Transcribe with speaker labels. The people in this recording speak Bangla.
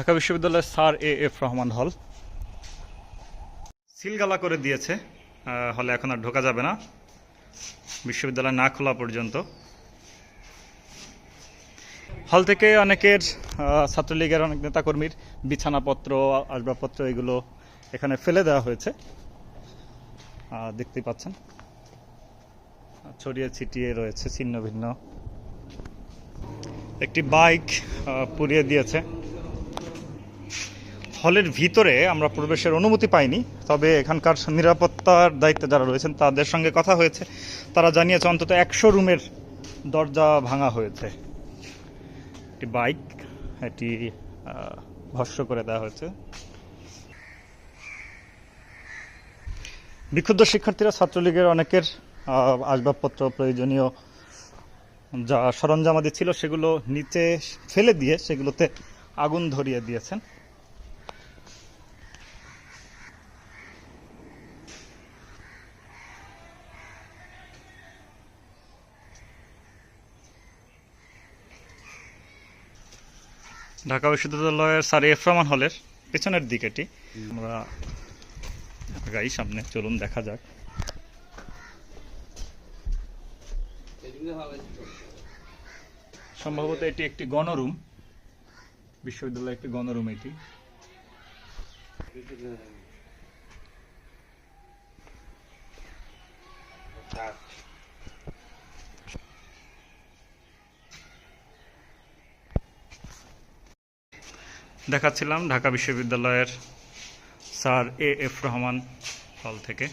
Speaker 1: ঢাকা বিশ্ববিদ্যালয়ের স্যার এ এফ রহমান হল। সিলগালা করে দিয়েছে। হলে এখন আর ঢোকা যাবে না। বিশ্ববিদ্যালয় না খোলা পর্যন্ত। হল থেকে অনেকের ছাত্রলীগের অনেক নেতাকর্মীর বিছানাপত্র, আসবাবপত্র এগুলো এখানে ফেলে দেওয়া হয়েছে। দেখতেই পাচ্ছেন। ছড়িয়ে ছিটিয়ে রয়েছে ছিন্ন ভিন্ন। একটি বাইক পুড়িয়ে দিয়েছে। হলের ভিতরে আমরা প্রবেশের অনুমতি পাইনি, তবে এখানকার নিরাপত্তার দায়িত্বে যারা রয়েছেন তাদের সঙ্গে কথা হয়েছে। তারা জানিয়েছে অন্তত একশো রুমের দরজা ভাঙা হয়েছে। একটি বাইক, এটি ভস্ম করে দেওয়া হয়েছে। বিক্ষুব্ধ শিক্ষার্থীরা, ছাত্রলীগের অনেকের আসবাবপত্র প্রয়োজনীয় যা সরঞ্জামাদি ছিল সেগুলো নিচে ফেলে দিয়ে সেগুলোতে আগুন ধরিয়ে দিয়েছেন। ঢাকা বিশ্ববিদ্যালয়ের স্যার এফ রহমান হলের পেছনের দিক এটি। আমরা আগাই সামনে, চলুন দেখা যাক। সম্ভবত এটি একটি গণরুম। বিশ্ববিদ্যালয়ের একটি গণরুম এটি। দেখাচ্ছিলাম ঢাকা বিশ্ববিদ্যালয়ের স্যার এ এফ রহমান হল থেকে।